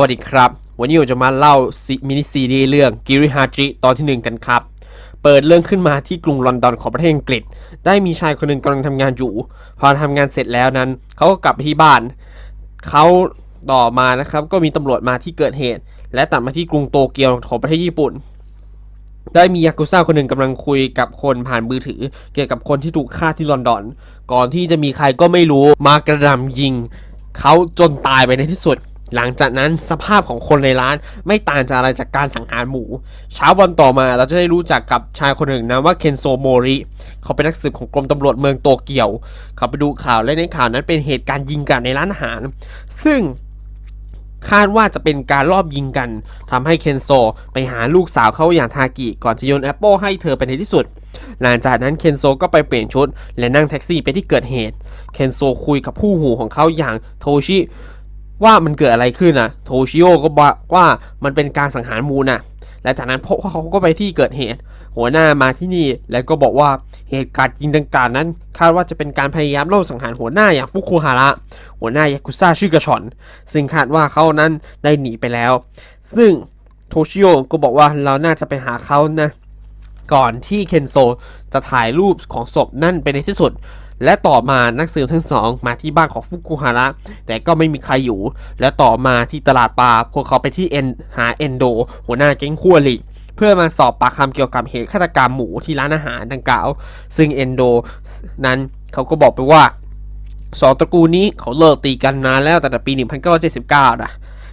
วัสดีครับ วันนี้ผมจะมาเล่าซีมินิซีรีส์เรื่องกิริฮาจิตอนที่หนึ่งกันครับ เปิดเรื่องขึ้นมาที่กรุงลอนดอนของประเทศอังกฤษ ได้มีชายคนหนึ่งกำลังทำงานอยู่ พอทำงานเสร็จแล้วนั้น เขาก็กลับไปที่บ้าน เขาต่อมานะครับ ก็มีตำรวจมาที่เกิดเหตุ และตัดมาที่กรุงโตเกียวของประเทศญี่ปุ่น ได้มียากุซ่าคนหนึ่งกำลังคุยกับคนผ่านมือถือ เกี่ยวกับคนที่ถูกฆ่าที่ลอนดอน ก่อนที่จะมีใครก็ไม่รู้มากระหนำยิง เขาจนตายไปในที่สุด หลังจากนั้นสภาพของคนในร้านไม่ต่างจากอะไรจากการสังหารหมู เช้าวันต่อมาเราจะได้รู้จักกับชายคนหนึ่งนะว่าเคนโซโมริ เขาเป็นนักสืบของกรมตำรวจเมืองโตเกียว เขาไปดูข่าวและในข่าวนั้นเป็นเหตุการณ์ยิงกันในร้านอาหาร ซึ่งคาดว่าจะเป็นการรอบยิงกันทำให้เคนโซไปหาลูกสาวเขาอย่างทากิก่อนจะโยนแอปเปิลให้เธอไปในที่สุด หลังจากนั้นเคนโซก็ไปเปลี่ยนชุด และนั่งแท็กซี่ไปที่เกิดเหตุเคนโซคุยกับผู้หูของเขาอย่างโทชิ ว่ามันเกิดอะไรขึ้นนะโทชิโอก็บอกว่ามันเป็นการสังหารหมูนะและจากนั้นพวกเขาก็ไปที่เกิดเหตุ หัวหน้ามาที่นี่ แล้วก็บอกว่าเหตุการณ์ยิงดังกล่าวนั้น คาดว่าจะเป็นการพยายามลอบสังหารหัวหน้าอย่างฟุคุฮาระ หัวหน้ายากุซ่าชื่อกระชอน ซึ่งคาดว่าเขานั้นได้หนีไปแล้ว ซึ่งโทชิโอก็บอกว่าเราน่าจะไปหาเขานะ ก่อนที่เคนโซจะถ่ายรูปของศพนั่นไปในที่สุด และต่อมานักสืบทั้งสองมาที่บ้านของฟุกุฮาระแต่ก็ไม่มีใครอยู่ และต่อมาที่ตลาดปลาพวกเขาไปที่เอ็นหาเอนโด หัวหน้าแก๊งคู่อริเพื่อมาสอบปากคำเกี่ยวกับเหตุฆาตกรรมหมูที่ร้านอาหารดังกล่าว ซึ่งเอนโดนั้นเขาก็บอกไปว่าสองตระกูลนี้เขาเลิกตีกันนานแล้วตั้งแต่ปี 1979นะ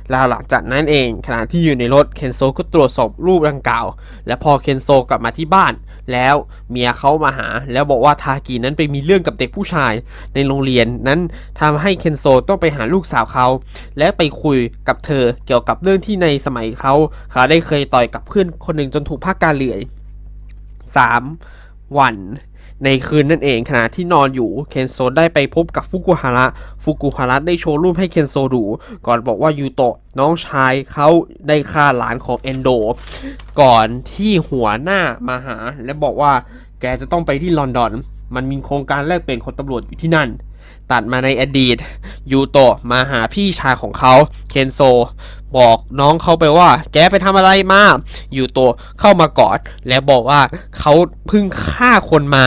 แล้วหลังจากนั้นเองขณะที่อยู่ในรถเคนโซก็ตรวจสอบรูปดังกล่าว และพอเคนโซกลับมาที่บ้าน แล้วเมียเขามาหา แล้วบอกว่าทากินั้นไปมีเรื่องกับเด็กผู้ชายในโรงเรียนนั้นทำให้เคนโซต้องไปหาลูกสาวเขา และไปคุยกับเธอเกี่ยวกับเรื่องที่ในสมัยเขาเขาได้เคยต่อยกับเพื่อนคนหนึ่งจนถูกพักการเลือย 3. วัน ในคืนนั่นเองขณะที่นอนอยู่เคนโซได้ไปพบกับฟุกุฮาระฟุกุฮาระได้โชว์รูปให้เคนโซดู ก่อนบอกว่ายูโตะน้องชายเขาได้ฆ่าหลานของเอนโด ก่อนที่หัวหน้ามาหา และบอกว่าแกจะต้องไปที่ลอนดอน มันมีโครงการแลกเปลี่ยนคนตำรวจอยู่ที่นั่น ตัดมาในอดีตยูโตะมาหาพี่ชายของเขาเคนโซ บอกน้องเขาไปว่า แกไปทำอะไรมา อยูโตะเข้ามากอด และบอกว่าเขาเพิ่งฆ่าคนมา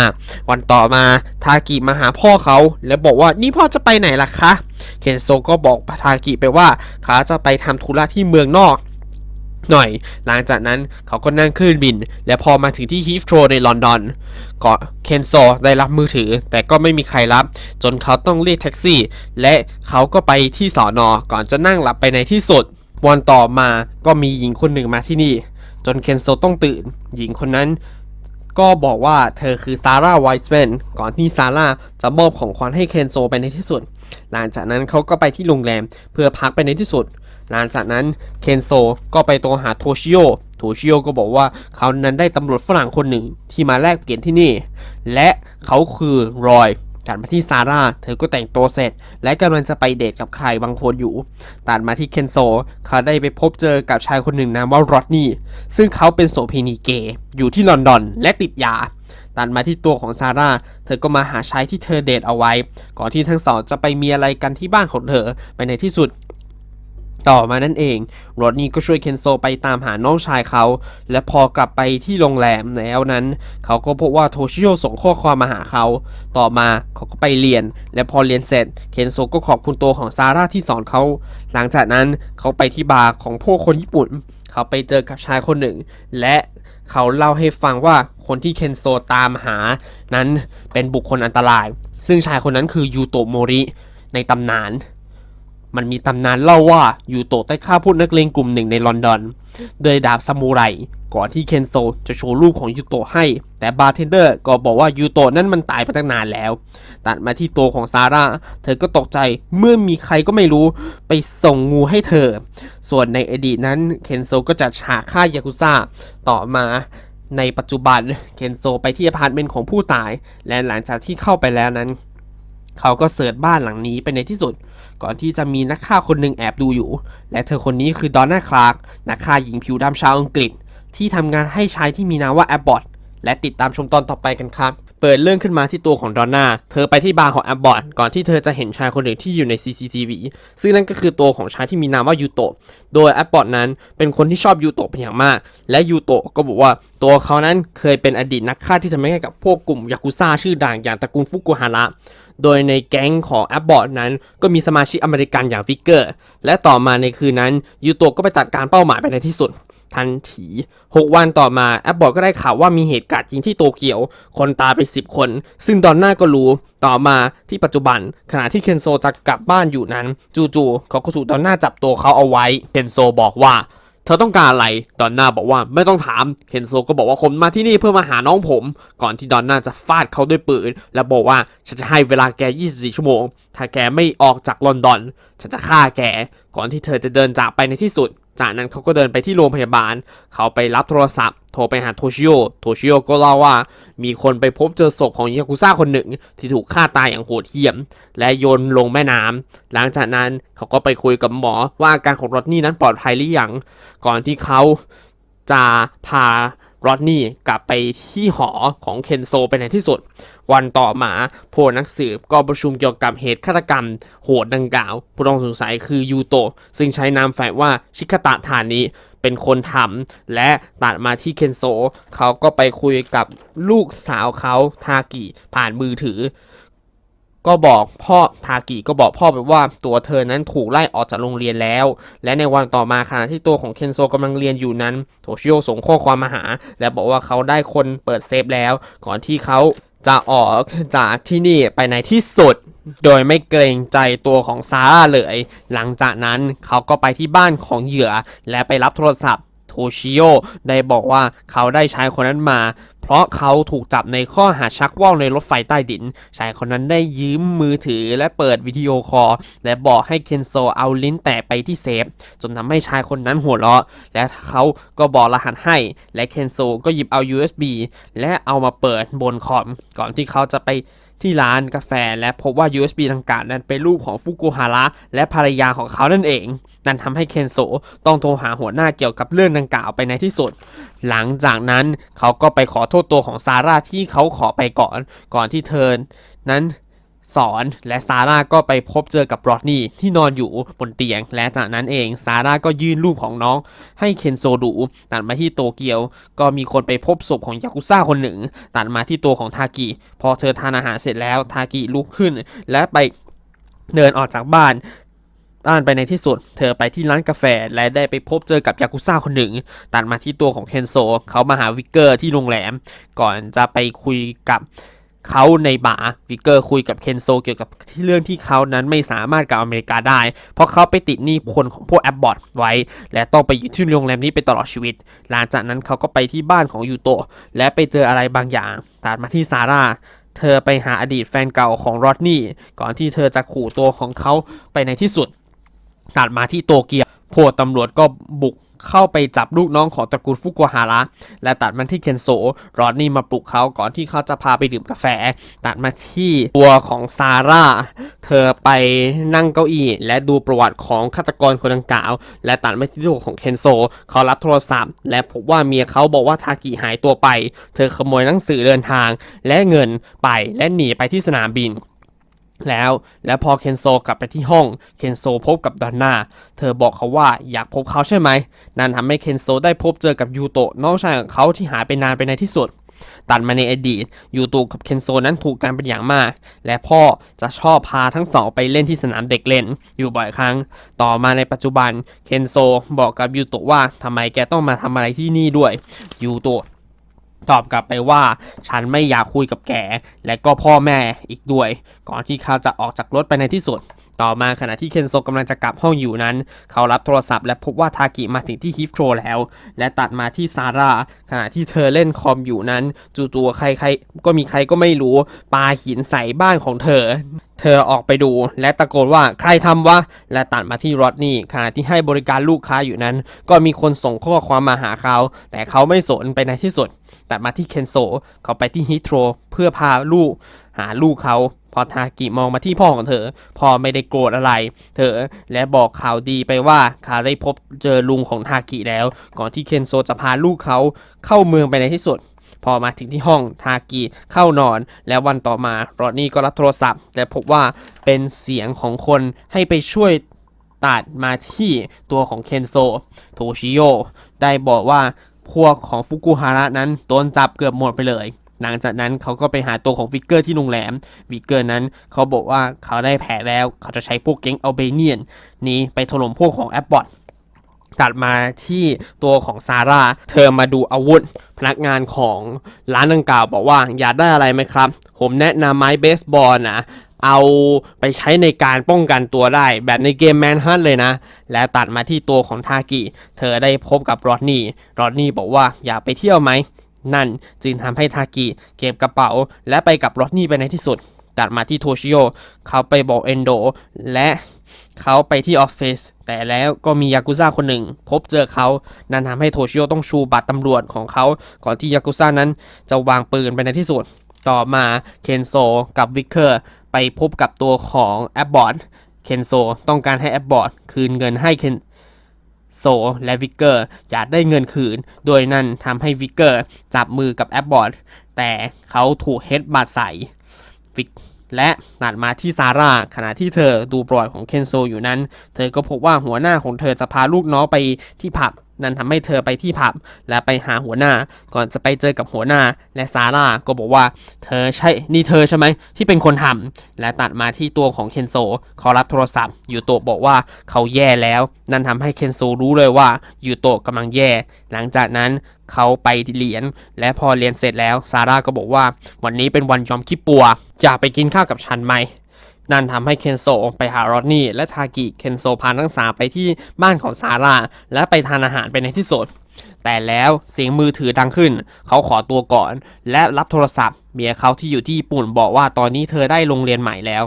วันต่อมาทากิมาหาพ่อเขา และบอกว่านี่พ่อจะไปไหนล่ะคะเคนโซก็บอกทากิไปว่าเขาจะไปทำธุระที่เมืองนอกหน่อย หลังจากนั้นเขาก็นั่งเครื่องบิน และพอมาถึงที่ฮีฟโทรในลอนดอนก็เคนโซได้รับมือถือ แต่ก็ไม่มีใครรับ จนเขาต้องเรียกแท็กซี่ และเขาก็ไปที่สอนอก่อนจะนั่งหลับไปในที่สุด วันต่อมาก็มีหญิงคนหนึ่งมาที่นี่ จนเคนโซต้องตื่น หญิงคนนั้นก็บอกว่าเธอคือซาร่าไวส์แมนก่อนที่ซาร่าจะมอบของขวัญให้เคนโซไปในที่สุด หลังจากนั้นเขาก็ไปที่โรงแรมเพื่อพักไปในที่สุด หลังจากนั้นเคนโซก็ไปตัวหาโทชิโอโทชิโอก็บอกว่าเขานั้นได้ตำรวจฝรั่งคนหนึ่งที่มาแลกเปลี่ยนที่นี่ และเขาคือรอย ตัดมาที่ซาร่า เธอก็แต่งตัวเสร็จ และกำลังจะไปเดทกับใครบางคนอยู่ ตัดมาที่เคนโซ เขาได้ไปพบเจอกับชายคนหนึ่งนามว่ารอดนี่ ซึ่งเขาเป็นโสเภณีเกย์อยู่ที่ลอนดอนและติดยา ตัดมาที่ตัวของซาร่า เธอก็มาหาชายที่เธอเดทเอาไว้ ก่อนที่ทั้งสองจะไปมีอะไรกันที่บ้านของเธอ ไปในที่สุด ต่อมานั่นเองโรดนี่ก็ช่วยเคนโซไปตามหาน้องชายเขา และพอกลับไปที่โรงแรมแล้วนั้น เขาก็พบว่าโทชิโอส่งข้อความมาหาเขา ต่อมาเขาก็ไปเรียน และพอเรียนเสร็จ เคนโซก็ขอบคุณตัวของซาร่าที่สอนเขา หลังจากนั้นเขาไปที่บาร์ของพวกคนญี่ปุ่น เขาไปเจอกับชายคนหนึ่ง และเขาเล่าให้ฟังว่าคนที่เคนโซตามหา นั้นเป็นบุคคลอันตราย ซึ่งชายคนนั้นคือยูโตโมริในตำนาน มันมีตำนานเล่าว่ายูโตะได้ฆ่าพวกนักเลงกลุ่มหนึ่งในลอนดอนโดยดาบซามูไรก่อนที่เคนโซจะโชว์รูปของยูโตะให้ แต่บาร์เทนเดอร์ก็บอกว่ายูโตะนั้นมันตายไปตั้งนานแล้ว ตัดมาที่ตัวของซาร่า เธอก็ตกใจเมื่อมีใครก็ไม่รู้ไปส่งงูให้เธอ ส่วนในอดีตนั้นเคนโซก็จัดฉากฆ่ายากุซ่าต่อมาในปัจจุบันเคนโซไปที่อพาร์ตเมนต์ของผู้ตาย และหลังจากที่เข้าไปแล้วนั้น เขาก็เสิร์ชบ้านหลังนี้ไปในที่สุด ก่อนที่จะมีนักฆ่าคนหนึ่งแอบดูอยู่ และเธอคนนี้คือดอนน่าคลาร์กนักฆ่าหญิงผิวดำชาวอังกฤษ ที่ทำงานให้ชายที่มีนามว่าแอบบอทและติดตามชมตอนต่อไปกันครับ เปิดเรื่องขึ้นมาที่ตัวของดอนน่า เธอไปที่บาร์ของแอบบอร์ดก่อนที่เธอจะเห็นชายคนหนึ่งที่อยู่ใน CCTV ซึ่งนั่นก็คือตัวของชายที่มีนามว่ายูโตะ โดยแอบบอร์ดนั้นเป็นคนที่ชอบยูโตะเป็นอย่างมาก และยูโตะก็บอกว่าตัวเขานั้นเคยเป็นอดีตนักฆ่าที่ทำให้กับพวกกลุ่มยากุซ่าชื่อดังอย่างตระกูลฟุกุฮาระ โดยในแก๊งของแอบบอร์ดนั้น ก็มีสมาชิกอเมริกันอย่างฟิกเกอร์ และต่อมาในคืนนั้นยูโตะก็ไปจัดการเป้าหมายไปในที่สุดทันที 6 วันต่อมาแอปบอร์ดก็ได้ข่าวว่ามีเหตุการณ์จริงที่โตเกียว คนตายไป 10 คน ซึ่งดอนน่าก็รู้ ต่อมาที่ปัจจุบัน ขณะที่เคนโซจะกลับบ้านอยู่นั้น จู่ๆเขาก็ถูกดอนน่าจับตัวเขาเอาไว้ เคนโซบอกว่า เธอต้องการอะไร ดอนน่าบอกว่าไม่ต้องถาม เคนโซก็บอกว่าผมมาที่นี่เพื่อมาหาน้องผม ก่อนที่ดอนน่าจะฟาดเขาด้วยปืน และบอกว่าฉันจะให้เวลาแก 24 ชั่วโมง ถ้าแกไม่ออกจากลอนดอน ฉันจะฆ่าแก ก่อนที่เธอจะเดินจากไปในที่สุด จากนั้นเขาก็เดินไปที่โรงพยาบาล เขาไปรับโทรศัพท์ โทรไปหาโทชิโอ โทชิโอก็เล่าว่า มีคนไปพบเจอศพของยากุซ่าคนหนึ่ง ที่ถูกฆ่าตายอย่างโหดเหี้ยม และโยนลงแม่น้ำหลังจากนั้นเขาก็ไปคุยกับหมอว่าอาการของรถนี่นั้นปลอดภัยหรือยัง ก่อนที่เขาจะพา รอดนี่กลับไปที่หอของเคนโซไปในที่สุด วันต่อมาผู้นักสืบก็ประชุมเกี่ยวกับเหตุฆาตกรรม โหดดังกล่าว ผู้ต้องสงสัยคือยูโตะซึ่งใช้นามแฝงว่าชิคาตะฐานนี้เป็นคนทำและตัดมาที่เคนโซเขาก็ไปคุยกับลูกสาวเขาทากิผ่านมือถือ ก็บอกพ่อทากิก็บอกพ่อไปว่าตัวเธอนั้นถูกไล่ออกจากโรงเรียนแล้ว และในวันต่อมาขณะที่ตัวของเคนโซกำลังเรียนอยู่นั้นโทชิโอส่งข้อความมาหา และบอกว่าเขาได้คนเปิดเซฟแล้ว ก่อนที่เขาจะออกจากที่นี่ไปในที่สุด โดยไม่เกรงใจตัวของซาร่าเลย หลังจากนั้นเขาก็ไปที่บ้านของเหยื่อและไปรับโทรศัพท์ ชิโอได้บอกว่าเขาได้ชายคนนั้นมา เพราะเขาถูกจับในข้อหาชักว่าวในรถไฟใต้ดิน ชายคนนั้นได้ยืมมือถือและเปิดวิดีโอคอลและบอกให้เคนโซเอาลิ้นแตะไปที่เซฟ จนทำให้ชายคนนั้นหัวเราะ และเขาก็บอกรหัสให้ และเคนโซก็หยิบเอา USB และเอามาเปิดบนคอมก่อนที่เขาจะไป ที่ร้านกาแฟและพบว่า USB ดังกล่าวนั้นเป็นรูปของฟุกุฮาระและภรรยาของเขานั่นเอง นั่นทำให้เคนโซต้องโทรหาหัวหน้าเกี่ยวกับเรื่องดังกล่าวไปในที่สุด หลังจากนั้นเขาก็ไปขอโทษตัวของซาร่าที่เขาขอไปก่อน ก่อนที่เธอนั้น สอนและซาร่าก็ไปพบเจอกับบรอดนี่ที่นอนอยู่บนเตียง และจากนั้นเองซาร่าก็ยื่นรูปของน้องให้เคนโซดูตัดมาที่โตเกียว ก็มีคนไปพบศพของยากุซ่าคนหนึ่ง ตัดมาที่ตัวของทากิพอเธอทานอาหารเสร็จแล้วทากิลุกขึ้น และไปเดินออกจากบ้านบ้านไปในที่สุด เธอไปที่ร้านกาแฟและได้ไปพบเจอกับยากุซ่าคนหนึ่ง ตัดมาที่ตัวของเคนโซ เขามาหาวิกเกอร์ที่โรงแรม ก่อนจะไปคุยกับ เขาในบาร์วิกเกอร์คุยกับเคนโซเกี่ยวกับที่เรื่องที่เขานั้นไม่สามารถกลับอเมริกาได้ เพราะเขาไปติดหนี้คนของพวกแอปบอทไว้ และต้องไปอยู่ที่โรงแรมนี้ไปตลอดชีวิต หลังจากนั้นเขาก็ไปที่บ้านของยูโตะและไปเจออะไรบางอย่างตัดมาที่ซาร่าเธอไปหาอดีตแฟนเก่าของรอดนี่ก่อนที่เธอจะขู่ตัวของเขาไปในที่สุดตัดมาที่โตเกียวพวกตำรวจก็บุก เข้าไปจับลูกน้องของตระกูลฟุกุฮาระและตัดมาที่เคนโซรอดนี่มาปลุกเขาก่อนที่เขาจะพาไปดื่มกาแฟ ตัดมาที่ตัวของซาร่า เธอไปนั่งเก้าอี้และดูประวัติของฆาตกรคนดังกล่าว และตัดมาที่ตัวของเคนโซ เขารับโทรศัพท์ และพบว่าเมียเขาบอกว่าทากิหายตัวไป เธอขโมยหนังสือเดินทางและเงินไปและหนีไปที่สนามบิน แล้วและพอเคนโซกลับไปที่ห้องเคนโซพบกับดอนนาเธอบอกเขาว่าอยากพบเขาใช่ไหม นั่นทำให้เคนโซได้พบเจอกับยูโตะน้องชายของเขาที่หายไปนานไปในที่สุด ตัดมาในอดีตยูโตะกับเคนโซนั้นถูกกันเป็นอย่างมาก และพ่อจะชอบพาทั้งสองไปเล่นที่สนามเด็กเล่น อยู่บ่อยครั้ง ต่อมาในปัจจุบันเคนโซบอกกับยูโตะว่าทำไมแกต้องมาทำอะไรที่นี่ด้วยยูโตะ ตอบกลับไปว่าฉันไม่อยากคุยกับแกและก็พ่อแม่อีกด้วย ก่อนที่เขาจะออกจากรถไปในที่สุด ต่อมาขณะที่เคนโซกำลังจะกลับห้องอยู่นั้น เขารับโทรศัพท์และพบว่าทากิมาถึงที่ฮิฟโทรแล้ว และตัดมาที่ซาร่าขณะที่เธอเล่นคอมอยู่นั้น จู่ๆใครๆก็มีใครก็ไม่รู้ปาหินใส่บ้านของเธอ เธอออกไปดูและตะโกนว่าใครทำวะและตัดมาที่รอดนี่ขณะที่ให้บริการลูกค้าอยู่นั้น ก็มีคนส่งข้อความมาหาเขา แต่เขาไม่สนไปในที่สุด ตัดมาที่เคนโซเขาไปที่ฮิตโตรเพื่อพาลูกหาลูกเขาพอทากิมองมาที่พ่อของเธอ พ่อไม่ได้โกรธอะไร เธอและบอกข่าวดีไปว่าเขาได้พบเจอลุงของทากิแล้ว ก่อนที่เคนโซจะพาลูกเขาเข้าเมืองไปในที่สุด พอมาถึงที่ห้องทากิเข้านอน แล้ววันต่อมารอดนี่ก็รับโทรศัพท์ แต่พบว่าเป็นเสียงของคนให้ไปช่วยตัดมาที่ตัวของเคนโซ โทชิโยได้บอกว่า พวกของฟุกุฮาระนั้นโดนจับเกือบหมดไปเลยหลังจากนั้นเขาก็ไปหาตัวของวิกเกอร์ที่โรงแรมวิกเกอร์นั้นเขาบอกว่าเขาได้แผลแล้วเขาจะใช้พวกเก๊งอัลเบเนียนนี้ไปถล่มพวกของแอปบอท ตัดมาที่ตัวของซาร่า เธอมาดูอาวุธ พนักงานของร้านดังกล่าวบอกว่าอยากได้อะไรไหมครับ ผมแนะนำไม้เบสบอลนะเอาไปใช้ในการป้องกันตัวได้ แบบในเกมแมนฮันเลยนะ และตัดมาที่ตัวของทากิ เธอได้พบกับรอดนี่ รอดนี่บอกว่าอยากไปเที่ยวไหม นั่นจึงทำให้ทากิเก็บกระเป๋า และไปกับรอดนี่ไปในที่สุด ตัดมาที่โทชิโอเขาไปบอกเอนโด และ เขาไปที่ออฟฟิศแต่แล้วก็มียากุซ่าคนหนึ่ง พบเจอเขา นั่นทำให้โทชิโอต้องชูบัตรตำรวจของเขา ก่อนที่ยากุซ่านั้นจะวางปืนไปในที่สุด ต่อมาเคนโซกับวิกเกอร์ไปพบกับตัวของแอปบอร์ดเคนโซต้องการให้แอปบอร์ดคืนเงินให้เคนโซและวิกเกอร์อยากได้เงินคืน โดยนั่นทำให้วิกเกอร์จับมือกับแอปบอร์ดแต่เขาถูกเฮดบัตใส่วิก และตัดมาที่ซาร่าขณะที่เธอดูปลอยของเคนโซอยู่นั้น เธอก็พบว่าหัวหน้าของเธอจะพาลูกน้องไปที่ผับ นั่นทำให้เธอไปที่ผับและไปหาหัวหน้า ก่อนจะไปเจอกับหัวหน้าและซาร่าก็บอกว่า เธอใช่นี่เธอใช่ไหมที่เป็นคนทำและตัดมาที่ตัวของเคนโซเขารับโทรศัพท์ยูโตะบอกว่าเขาแย่แล้ว นั่นทำให้เคนโซรู้เลยว่ายูโตะกำลังแย่ หลังจากนั้นเขาไปเรียน และพอเรียนเสร็จแล้วซาร่าก็บอกว่า วันนี้เป็นวันยอมคิปปัวอยากไปกินข้าวกับฉันไหม นั่นทำให้เคนโซไปหารอดนี่และทากิเคนโซพาทั้งสามไปที่บ้านของซาร่าและไปทานอาหารไปในที่สุดแต่แล้วเสียงมือถือดังขึ้น เขาขอตัวก่อน และรับโทรศัพท์เมียเขาที่อยู่ที่ญี่ปุ่นบอกว่าตอนนี้เธอได้โรงเรียนใหม่แล้ว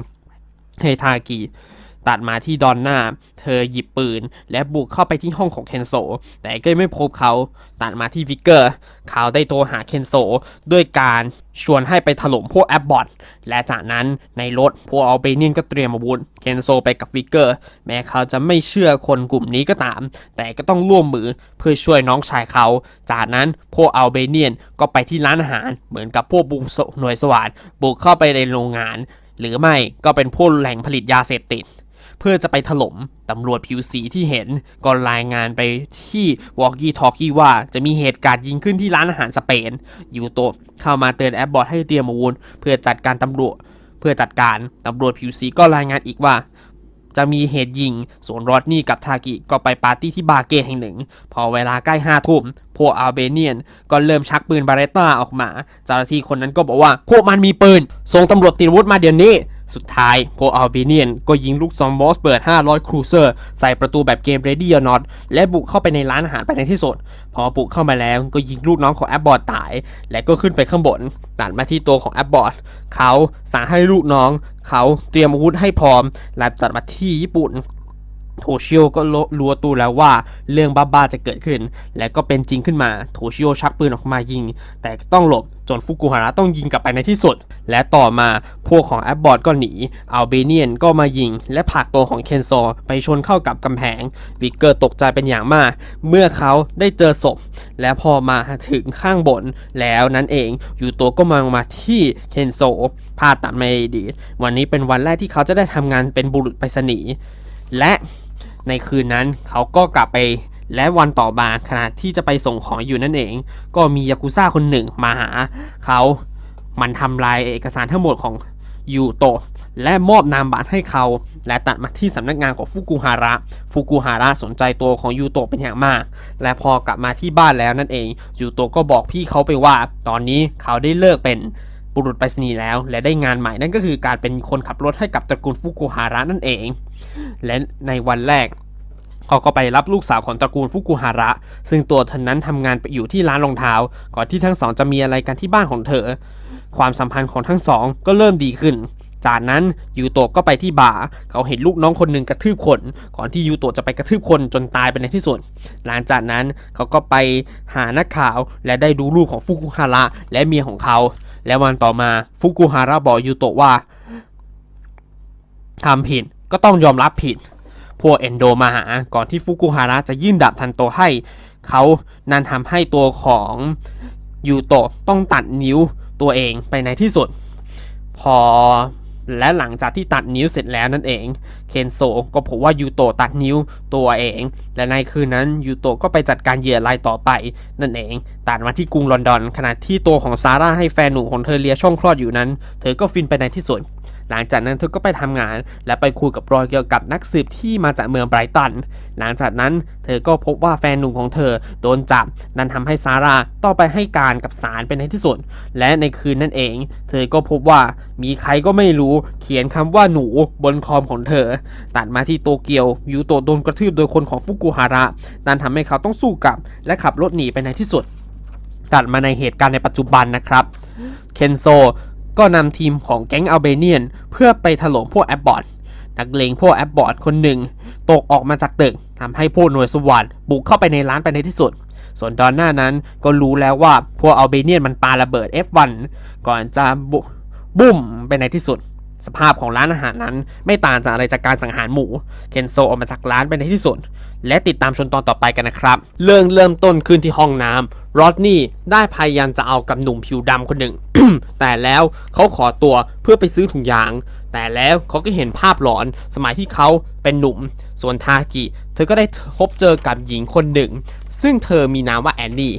เฮทากิ ตัดมาที่ดอนน่า เธอหยิบปืน และบุกเข้าไปที่ห้องของเคนโซ แต่ก็ไม่พบเขา ตัดมาที่วิกเกอร์ เขาได้โทรหาเคนโซด้วยการชวนให้ไปถล่มพวกแอปบอทและจากนั้นในรถพวกอัลเบเนียนก็เตรียมอาวุธ เคนโซไปกับวิกเกอร์ แม้เขาจะไม่เชื่อคนกลุ่มนี้ก็ตาม แต่ก็ต้องร่วมมือเพื่อช่วยน้องชายเขา จากนั้นพวกอัลเบเนียนก็ไปที่ร้านอาหาร เหมือนกับพวกบุกหน่วยสวัสดบุกเข้าไปในโรงงาน หรือไม่ก็เป็นพวกแหล่งผลิตยาเสพติด เพื่อจะไปถล่มตำรวจผิวสีที่เห็นก็รายงานไปที่วอกกี้ทอ k กี้ว่าจะมีเหตุการณ์ยิงขึ้นที่ร้านอาหารสเปน ยูโตะเข้ามาเตือนแอปบอทให้เตรียมอาวุธเพื่อจัดการตำรวจเพื่อจัดการตำรวจผิวสีก็รายงานอีกว่าจะมีเหตุยิง ส่วนรอดนี่กับทากิก็ไปปาร์ตี้ที่บาร์เกย์แห่งหนึ่ง พอเวลาใกล้ห้าทุ่ม พวกอัลเบเนียน ก็เริ่มชักปืนบาเรตต้าออกมา เจ้าหน้าที่คนนั้นก็บอกว่า พวกมันมีปืน ส่งตำรวจติดวุธมาเดี๋ยวนี้ สุดท้ายพวกอัลเบเนียนก็ยิงลูกซองบอสเบิร์ด 500 ครูเซอร์ใส่ประตูแบบเกมเรดี้ยอนอตและบุกเข้าไปในร้านอาหารไปในที่สุด พอบุกเข้ามาแล้วก็ยิงลูกน้องของแอปบอร์ดตาย และก็ขึ้นไปข้างบนตัดมาที่ตัวของแอปบอร์ดเขาสั่งให้ลูกน้อง เขาเตรียมอาวุธให้พร้อมและตัดมาที่ญี่ปุ่น โทชิโอก็รู้ตัวแล้วว่าเรื่องบ้าๆจะเกิดขึ้น และก็เป็นจริงขึ้นมาโทชิโอชักปืนออกมายิง แต่ต้องหลบจนฟุกุฮาระต้องยิงกลับไปในที่สุด และต่อมาพวกของแอปบอร์ดก็หนีอัลเบเนียนก็มายิง และผลักตัวของเคนโซไปชนเข้ากับกำแพงวิกเกอร์ตกใจเป็นอย่างมาก เมื่อเขาได้เจอศพ และพอมาถึงข้างบน แล้วนั้นเองอยูโตะก็มองมาที่เคนโซพาดตัดไม่ดีวันนี้เป็นวันแรกที่เขาจะได้ทำงานเป็นบุรุษไปรษณีย์และ ในคืนนั้นเขาก็กลับไปและวันต่อมาขณะที่จะไปส่งของอยู่นั่นเอง ก็มียากุซ่าคนหนึ่งมาหาเขามันทำลายเอกสารทั้งหมดของยูโตะและมอบนามบัตรให้เขา และตัดมาที่สำนักงานของฟุกุฮาระ ฟุกุฮาระสนใจตัวของยูโตะเป็นอย่างมาก และพอกลับมาที่บ้านแล้วนั่นเองยูโตะก็บอกพี่เขาไปว่า ตอนนี้เขาได้เลิกเป็น บุรุษไปรษณีย์แล้ว และได้งานใหม่นั่นก็คือการเป็นคนขับรถให้กับตระกูลฟุกุฮาระนั่นเอง และในวันแรกเขาก็ไปรับลูกสาวของตระกูลฟุกุฮาระ ซึ่งตัวเธอนั้นทำงานไปอยู่ที่ร้านรองเท้า ก่อนที่ทั้งสองจะมีอะไรกันที่บ้านของเธอ ความสัมพันธ์ของทั้งสองก็เริ่มดีขึ้น จากนั้นยูโตะก็ไปที่บาร์เขาเห็นลูกน้องคนหนึ่งกระทืบคน ก่อนที่ยูโตะจะไปกระทืบคนจนตายไปในที่สุด หลังจากนั้นเขาก็ไปหานักข่าวและได้ดูรูปของฟุกุฮาระและเมียของเขา และวันต่อมาฟุกุฮาระบอกยูโตะว่าทำผิดก็ต้องยอมรับผิด พวกเอนโดมาหาก่อนที่ฟุกุฮาระจะยื่นดาบทันโตให้ เขานั่นทำให้ตัวของยูโตะต้องตัดนิ้วตัวเองไปในที่สุด พอและหลังจากที่ตัดนิ้วเสร็จแล้วนั่นเอง เคนโซก็พบว่ายูโตะตัดนิ้วตัวเอง และในคืนนั้นยูโตะก็ไปจัดการเหยื่อรายต่อไป นั่นเองตัดมาที่กรุงลอนดอน ขณะที่ตัวของซาร่าให้แฟนหนุ่มของเธอเลียช่องคลอดอยู่นั้น เธอก็ฟินไปในที่สุด หลังจากนั้นเธอก็ไปทำงาน และไปคุยกับรอยเกี่ยวกับนักสืบที่มาจากเมืองไบรตัน หลังจากนั้นเธอก็พบว่าแฟนหนุ่มของเธอโดนจับ นั่นทำให้ซาร่าต้องไปให้การกับศาลเป็นในที่สุด และในคืนนั่นเอง เธอก็พบว่ามีใครก็ไม่รู้เขียนคำว่าหนูบนคอมของเธอ ตัดมาที่โตเกียวยูโตโดนกระทืบโดยคนของฟุกุฮาระ นั่นทำให้เขาต้องสู้กลับ และขับรถหนีไปในที่สุดตัดมาในเหตุการณ์ในปัจจุบันนะครับ เคนโซ ก็นำทีมของแก๊งอัลเบเนียน เพื่อไปถล่มพวกแอปบอร์ดนักเลงพวกแอปบอร์ดคนหนึ่ง ตกออกมาจากตึกทำให้พวกหน่วยสวัสดบุกเข้าไปในร้านไปในที่สุด ส่วนดอนหน้านั้นก็รู้แล้วว่าพวกอัลเบเนียนมันปาระเบิด F1 ก่อนจะบุบุ้มไปในที่สุด สภาพของร้านอาหารนั้นไม่ต่างจากอะไรจากการสังหารหมู เคนโซออกมาจากร้านไปในที่สุดและติดตามชมตอนต่อไปกันนะครับ เรื่องเริ่มต้นขึ้นที่ห้องน้ำ รอดนี่ได้พยายามจะเอากับหนุ่มผิวดำคนหนึ่ง แต่แล้วเขาขอตัวเพื่อไปซื้อถุงยาง แต่แล้วเขาก็เห็นภาพหลอนสมัยที่เขาเป็นหนุ่ม ส่วนทากิ เธอก็ได้พบเจอกับหญิงคนหนึ่ง ซึ่งเธอมีนามว่าแอนนี่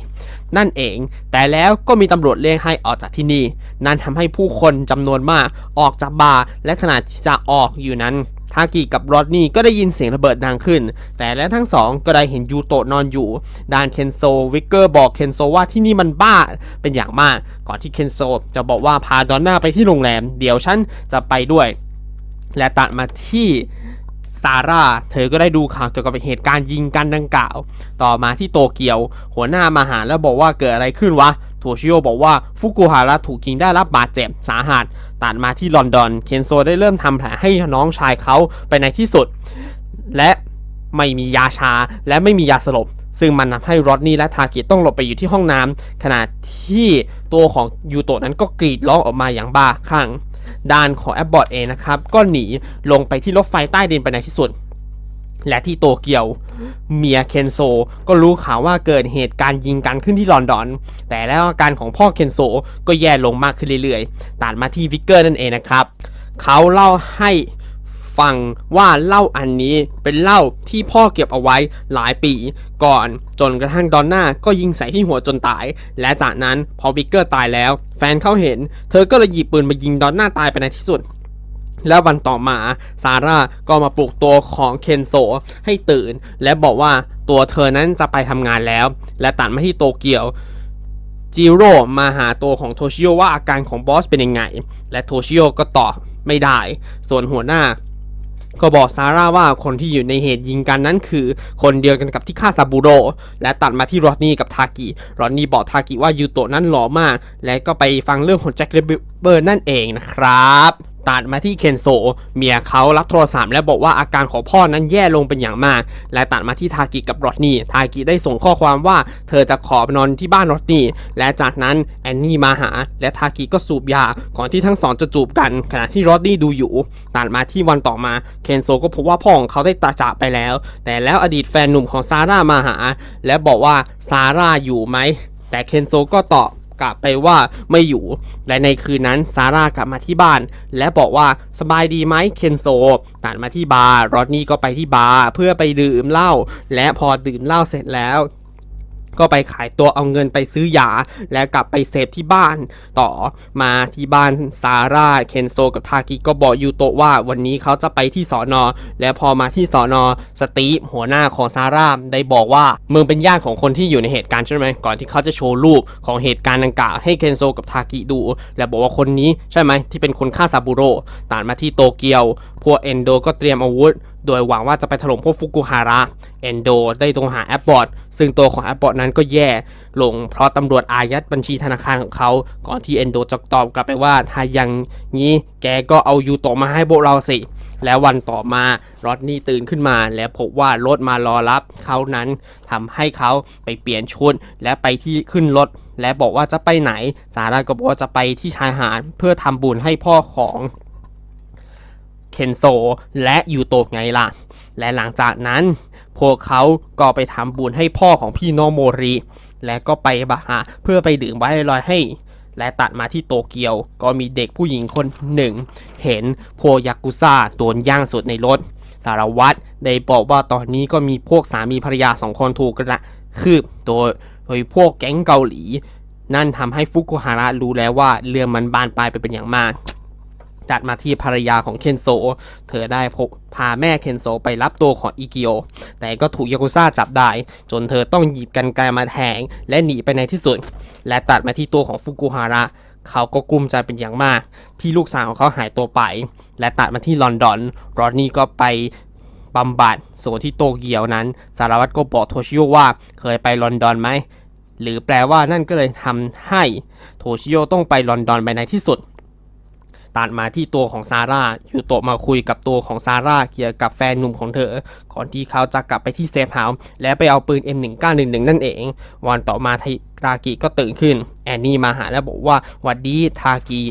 นั่นเอง แต่แล้วก็มีตำรวจเรียกให้ออกจากที่นี่ นั่นทำให้ผู้คนจำนวนมากออกจากบาร์และขณะที่จะออกอยู่นั้น ทากิกับรอดนี่ก็ได้ยินเสียงระเบิดดังขึ้น แต่แล้วทั้งสองก็ได้เห็นยูโตะนอนอยู่ ด้านเคนโซวิกเกอร์บอกเคนโซว่าที่นี่มันบ้าเป็นอย่างมาก ก่อนที่เคนโซจะบอกว่าพาดอนน่าไปที่โรงแรม เดี๋ยวฉันจะไปด้วย และตัดมาที่ซาร่า เธอก็ได้ดูข่าวเกี่ยวกับเหตุการณ์ยิงกันดังกล่าว ต่อมาที่โตเกียว หัวหน้ามาหาแล้วบอกว่าเกิดอะไรขึ้นวะ โทชิโอบอกว่าฟุกุฮาระถูกยิงได้รับบาดเจ็บสาหัสตัดมาที่ลอนดอน เคนโซได้เริ่มทำแผลให้น้องชายเขาไปในที่สุด และไม่มียาชาและไม่มียาสลบ ซึ่งมันทำให้รอดนี่และทากิต้องหลบไปอยู่ที่ห้องน้ำขณะที่ตัวของยูโตะนั้นก็กรีดร้องออกมาอย่างบ้าคลั่งด้านของแอปบอร์ดเองนะครับ ก็หนีลงไปที่รถไฟใต้ดินไปในที่สุด และที่โตเกียว เมียเคนโซก็รู้ข่าวว่าเกิดเหตุการณ์ยิงกันขึ้นที่ลอนดอน แต่แล้วอาการของพ่อเคนโซก็แย่ลงมากขึ้นเรื่อยๆ ตัดมาที่วิกเกอร์นั่นเองนะครับ เขาเล่าให้ฟังว่าเหล้าอันนี้เป็นเหล้าที่พ่อเก็บเอาไว้หลายปีก่อนจนกระทั่งดอนน่าก็ยิงใส่ที่หัวจนตาย และจากนั้นพอวิกเกอร์ตายแล้ว แฟนเขาเห็น เธอก็เลยหยิบปืนมายิงดอนน่าตายไปในที่สุด แล้ววันต่อมาซาร่าก็มาปลุกตัวของเคนโซให้ตื่น และบอกว่าตัวเธอนั้นจะไปทำงานแล้ว และตัดมาที่โตเกียวจิโร่มาหาตัวของโทชิโอว่าอาการของบอสเป็นยังไง และโทชิโอก็ตอบไม่ได้ ส่วนหัวหน้า ก็บอกซาร่าว่าคนที่อยู่ในเหตุยิงกันนั้นคือ คนเดียวกันกับที่ฆ่าซาบูโรและตัดมาที่รอดนี่กับทากิรอดนี่บอกทากิว่ายูโตะนั้นหล่อมาก และก็ไปฟังเรื่องของแจ็คเลเบอร์นั่นเองนะครับ ตัดมาที่เคนโซเมียเขารับโทรศัพท์และบอกว่าอาการของพ่อนั้นแย่ลงเป็นอย่างมาก และตัดมาที่ทากิกับรอดนี่ทากิได้ส่งข้อความว่าเธอจะขอนอนที่บ้านรอดนี่และจากนั้นแอนนี่มาหา และทากิก็สูบยาก่อนที่ทั้งสองจะจูบกัน ขณะที่รอดนี่ดูอยู่ตัดมาที่วันต่อมาเคนโซก็พบว่าพ่อของเขาได้ตาจากไปแล้ว แต่แล้วอดีตแฟนหนุ่มของซาร่ามาหา และบอกว่าซาร่าอยู่ไหมแต่เคนโซก็ตอบ กลับไปว่าไม่อยู่ และในคืนนั้นซาร่ากลับมาที่บ้าน และบอกว่าสบายดีไหมเคนโซตันมาที่บาร์รอดนี่ก็ไปที่บาร์เพื่อไปดื่มเหล้าและพอดื่มเหล้าเสร็จแล้ว ก็ไปขายตัวเอาเงินไปซื้อยา และกลับไปเสพที่บ้านต่อมาที่บ้านซาร่าเคนโซกับทากิก็บอกยูโตะว่าวันนี้เขาจะไปที่สอนอ และพอมาที่สอนอสตีฟหัวหน้าของซาร่าได้บอกว่ามึงเป็นญาติของคนที่อยู่ในเหตุการณ์ใช่ไหมก่อนที่เขาจะโชว์รูปของเหตุการณ์ดังกล่าวให้เคนโซกับทากิดู และบอกว่าคนนี้ใช่ไหมที่เป็นคนฆ่าซาบุโร่ตัดมาที่โตเกียว พวกเอนโดก็เตรียมอาวุธ โดยหวังว่าจะไปถล่มพวกฟุกุฮาระเอนโดได้ตรงหาแอปบอร์ด ซึ่งตัวของแอปบอร์ดนั้นก็แย่ลงเพราะตำรวจอายัดบัญชีธนาคารของเขาก่อนที่เอนโดจะตอบกลับไปว่าถ้ายังงี้แกก็เอายูโตะมาให้พวกเราสิ แล้ววันต่อมารอดนี่ตื่นขึ้นมา และพบว่ารถมารอรับเขานั้นทำให้เขาไปเปลี่ยนชุดและไปที่ขึ้นรถและบอกว่าจะไปไหน ซาร่าก็บอกว่าจะไปที่ชายหาดเพื่อทำบุญให้พ่อของเคนโซและยูโตะไงล่ะ และหลังจากนั้น พพวกเขาก็ไปทำบุญให้พ่อของพี่น้องโมริ และก็ไปบาฮาเพื่อไปดื่มไว้ลอยให้ และตัดมาที่โตเกียว ก็มีเด็กผู้หญิงคนหนึ่ง เห็นพวกยากุซ่าโดนย่างสดในรถ สารวัตรได้บอกว่าตอนนี้ก็มีพวกสามีภรรยาสองคนถูกกระคืบโดยโดยพวกแก๊งเกาหลี นั่นทำให้ฟุกุฮาระรู้แล้วว่าเรื่องมันบานปลายไปเป็นอย่างมาก จัดมาที่ภรรยาของเคนโซ เธอได้พบพาแม่เคนโซไปรับตัวของอิกิโอ แต่ก็ถูกยากุซ่าจับได้ จนเธอต้องหยิบกันไกรมาแทง และหนีไปในที่สุด และตัดมาที่ตัวของฟุกุฮาระ เขาก็กลุ้มใจเป็นอย่างมาก ที่ลูกสาวของเขาหายตัวไป และตัดมาที่ลอนดอน รอนนี่ก็ไปบำบัดส่วนที่โตเกียวนั้น สารวัตรก็บอกโทชิโยว่าเคยไปลอนดอนไหมหรือแปลว่านั่นก็เลยทำให้โทชิโยต้องไปลอนดอนไปในที่สุด ตัดมาที่ตัวของซาร่ายูโตะมาคุยกับตัวของซาร่าเกี่ยวกับแฟนหนุ่มของเธอ ก่อนที่เขาจะกลับไปที่เซฟเฮาส์และไปเอาปืน M1911 นั่นเอง วันต่อมาทากิก็ตื่นขึ้น แอนนี่มาหาและบอกว่าหวัดดีทากิ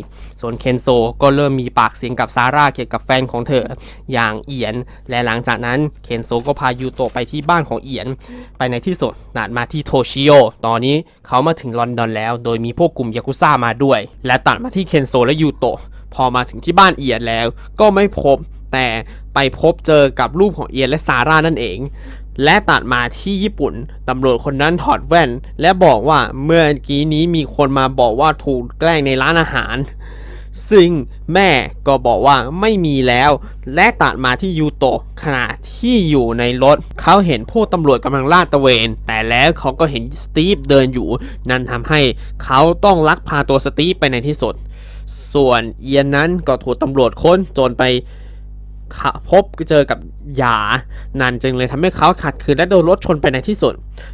ส่วนเคนโซก็เริ่มมีปากเสียงกับซาร่าเกี่ยวกับแฟนของเธอ อย่างเอียน และหลังจากนั้นเคนโซก็พายูโตะไปที่บ้านของเอียน ไปในที่สุดนัดมาที่โทชิโอตอนนี้เขามาถึงลอนดอนแล้ว โดยมีพวกกลุ่มยากุซ่ามาด้วย และตัดมาที่เคนโซและยูโตะ พอมาถึงที่บ้านเอียนแล้ว ก็ไม่พบแต่ไปพบเจอกับรูปของเอียนและซาร่านั่นเอง และตัดมาที่ญี่ปุ่น ตำรวจคนนั้นถอดแว่น และบอกว่าเมื่อกี้นี้มีคนมาบอกว่าถูกแกล้งในร้านอาหาร ซึ่งแม่ก็บอกว่าไม่มีแล้ว และตัดมาที่ยูโตะขณะที่อยู่ในรถ เขาเห็นพวกตำรวจกำลังลาดตระเวน แต่แล้วเขาก็เห็นสตีฟเดินอยู่ นั่นทำให้เขาต้องลักพาตัวสตีฟไปในที่สุด ส่วนเอียนนั้นก็ถูกตำรวจค้นจนไปพบเจอกับหยา นันจึงเลยทำให้เขาขัดขืนและโดนรถชนไปในที่สุด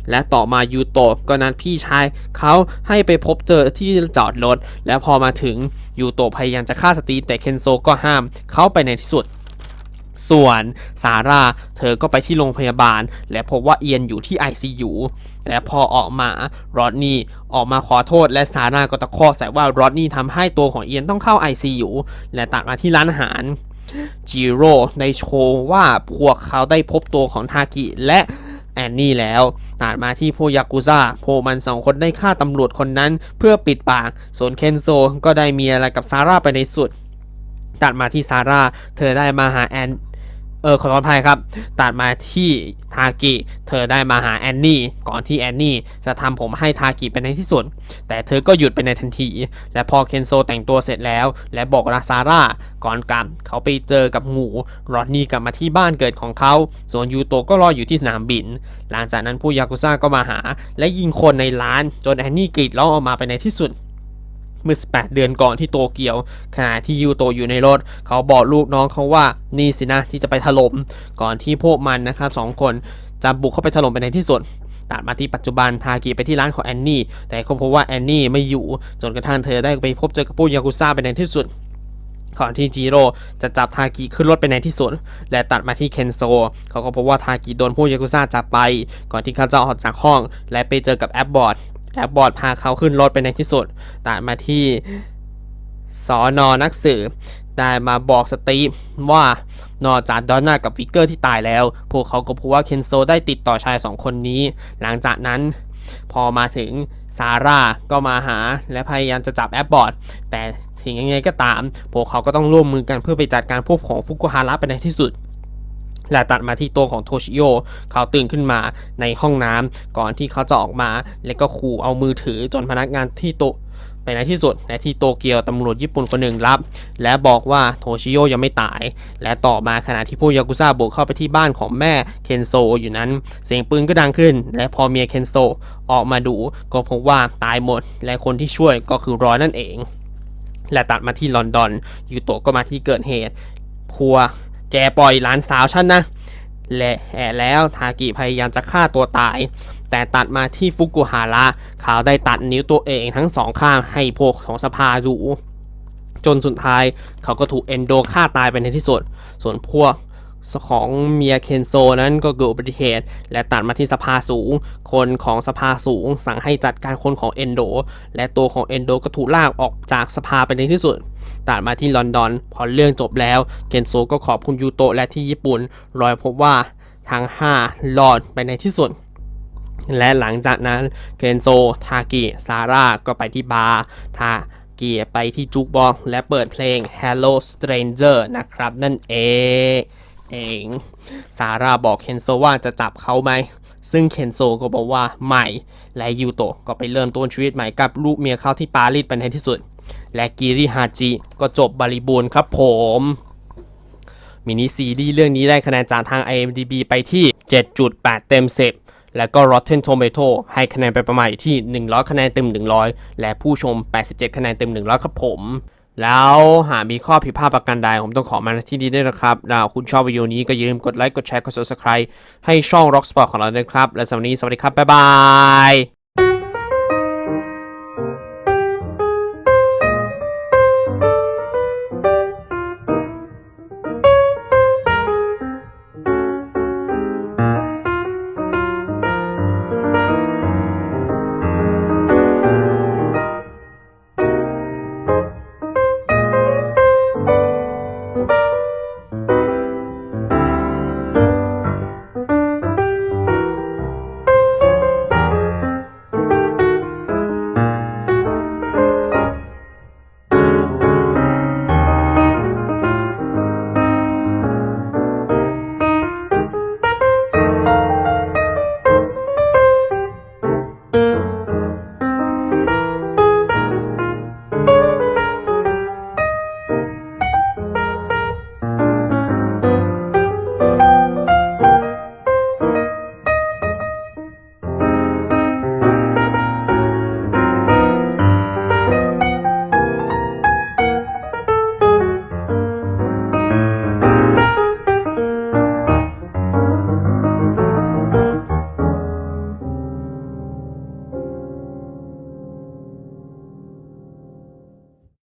และต่อมายูโตะก็นั้นพี่ชายเขาให้ไปพบเจอที่จอดรถ และพอมาถึงยูโตะพยายามจะฆ่าสตีแต่เคนโซก็ห้ามเขาไปในที่สุด ส่วนซาร่าเธอก็ไปที่โรงพยาบาล และพบว่าเอียนอยู่ที่ ICU และพอออกมารอดนี่ออกมาขอโทษและซาร่าก็ตะคอกใส่ว่ารอดนี่ทำให้ตัวของเอียนต้องเข้า ICU และตัดมาที่ร้านอาหารจิโร่ได้โชว์ว่าพวกเขาได้พบตัวของทากิและแอนนี่แล้วตัดมาที่พวกยากุซ่าพวกมันสองคนได้ฆ่าตำรวจคนนั้นเพื่อปิดปาก ส่วนเคนโซก็ได้มีอะไรกับซาร่าไปในสุดตัดมาที่ซาร่า เธอได้มาหาแอน เออขอโทษอภัยครับ ตัดมาที่ทากิ เธอได้มาหาแอนนี่ ก่อนที่แอนนี่จะทำผมให้ทากิไปในที่สุด แต่เธอก็หยุดไปในทันที และพอเคนโซแต่งตัวเสร็จแล้ว และบอกลาซาร่า ก่อนกลับเขาไปเจอกับหมูรอดนี่กลับมาที่บ้านเกิดของเขา ส่วนยูโตก็รออยู่ที่สนามบิน หลังจากนั้นผู้ยากุซ่าก็มาหา และยิงคนในร้านจนแอนนี่กรีดร้องออกมาไปในที่สุด เมื่อ 18 เดือนก่อนที่โตเกียว ขณะที่ยูโตอยู่ในรถ เขาบอกลูกน้องเขาว่านี่สินะที่จะไปถล่มก่อนที่พวกมันนะครับสองคนจะบุกเข้าไปถล่มไปในที่สุดตัดมาที่ปัจจุบันทากิไปที่ร้านของแอนนี่ แต่ก็พบว่าแอนนี่ไม่อยู่จนกระทั่งเธอได้ไปพบเจอกับผู้ยากุซ่าไปในที่สุดก่อนที่จิโร่จะจับทากิขึ้นรถไปในที่สุด และตัดมาที่เคนโซ เขาก็พบว่าทากิโดนผู้ยากุซ่าจับไป ก่อนที่เขาจะออกจากห้อง และไปเจอกับแอปบอร์ด แอปบอร์ดพาเขาขึ้นรถไปในที่สุดตัดมาที่สอนอนักสืบได้มาบอกสตีฟว่านอกจากดอนน่ากับวิกเกอร์ที่ตายแล้ว พวกเขาก็พบว่าเคนโซได้ติดต่อชายสองคนนี้ หลังจากนั้น พอมาถึงซาร่าก็มาหาและพยายามจะจับแอปบอร์ดแต่ถึงยังไงก็ตาม พวกเขาก็ต้องร่วมมือกันเพื่อไปจัดการพวกของฟุกุฮาระไปในที่สุด และตัดมาที่ตัวของโทชิโยเขาตื่นขึ้นมาในห้องน้ำก่อนที่เขาจะออกมา แล้วก็ขู่เอามือถือจนพนักงานที่โตไปในที่สุดและที่โตเกียวตำรวจญี่ปุ่นคนหนึ่งรับ และบอกว่าโทชิโยยังไม่ตาย และต่อมาขณะที่ผู้ยากุซ่าบุกเข้าไปที่บ้านของแม่เคนโซอยู่นั้น เสียงปืนก็ดังขึ้น และพอเมียเคนโซออกมาดูก็พบว่าตายหมด และคนที่ช่วยก็คือรอยนั่นเอง และตัดมาที่ลอนดอนยูโตก็มาที่เกิดเหตุพัว แกปล่อยหลานสาวฉันนะ และแอะแล้วทากิพยายามจะฆ่าตัวตาย แต่ตัดมาที่ฟุกุฮาระเขาได้ตัดนิ้วตัวเองทั้งสองข้างให้พวกของสภาดูจนสุดท้ายเขาก็ถูกเอนโดฆ่าตายไปในที่สุด ส่วนพวก ของเมียเคนโซนั้นก็เกิดอุบัติเหตุ และตัดมาที่สภาสูง คนของสภาสูงสั่งให้จัดการคนของเอนโด และตัวของเอนโดก็ถูกลากออกจากสภาไปในที่สุดตัดมาที่ลอนดอน พอเรื่องจบแล้ว เคนโซก็ขอบคุณยูโตะและที่ญี่ปุ่น รอยพบว่าทั้ง5รอดไปในที่สุด และหลังจากนั้นเคนโซ ทากิ ซาร่า ก็ไปที่บาร์ทากิไปที่จุกบ็อกและเปิดเพลง Hello Stranger นะครับนั่นเอง เอง ซาร่าบอกเคนโซว่าจะจับเขาไหม ซึ่งเคนโซก็บอกว่าไม่และยูโตะก็ไปเริ่มต้นชีวิตใหม่กับลูกเมียเขาที่ปารีสเป็นในที่สุด และกิริฮาจิก็จบบริบูรณ์ครับผมมินิซีรีส์เรื่องนี้ได้คะแนนจากทาง IMDb ไปที่ 7.8 เต็ม 10 แล้วก็ Rotten Tomato ให้คะแนนไปประมาณอยู่ที่ 100 คะแนนเต็ม 100 และผู้ชม 87 คะแนนเต็ม 100 ครับผม แล้วหากมีข้อผิดพลาดประการใด ผมต้องขอมาณที่นี้ด้วยนะครับแล้วคุณชอบวิดีโอนี้ก็อย่าลืมกดไลค์ กดแชร์ กด subscribe ให้ช่อง Rock Sport ของเราด้วยครับ และสำหรับวันนี้สวัสดีครับ บ๊ายบาย